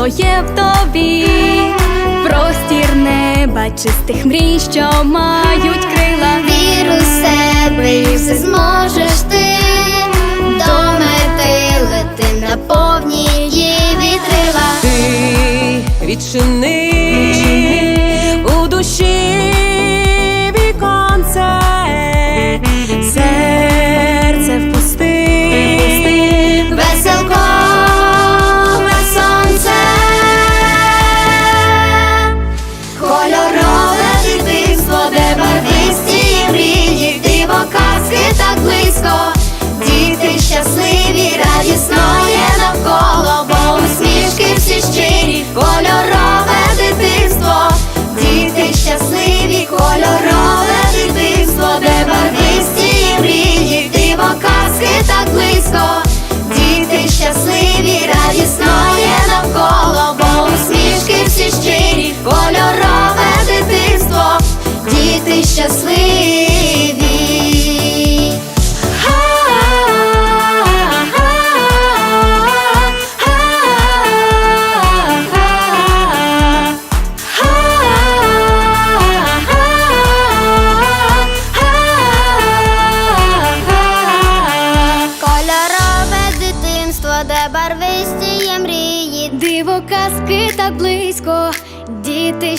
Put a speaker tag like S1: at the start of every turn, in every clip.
S1: світло є в тобі, простір неба, чистих мрій, що мають крила.
S2: Вір у себе і все зможеш ти до мети лети на повні її вітрила.
S3: ти відчини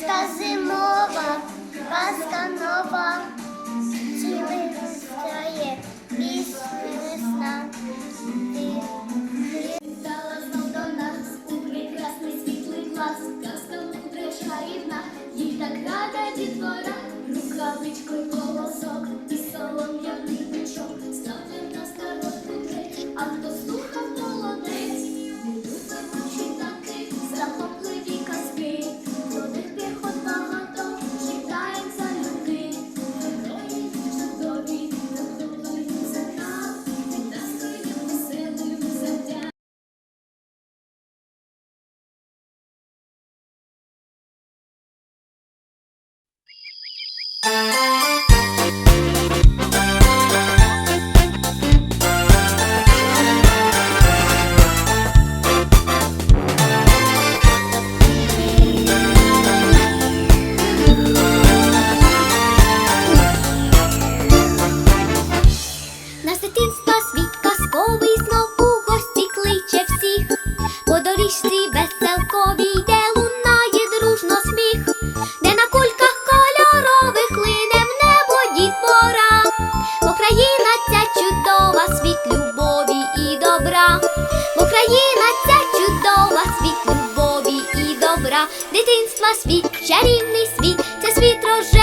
S2: Казка зимова, казка нова, цілий
S4: стає. Рівний світ, це світ рожевий.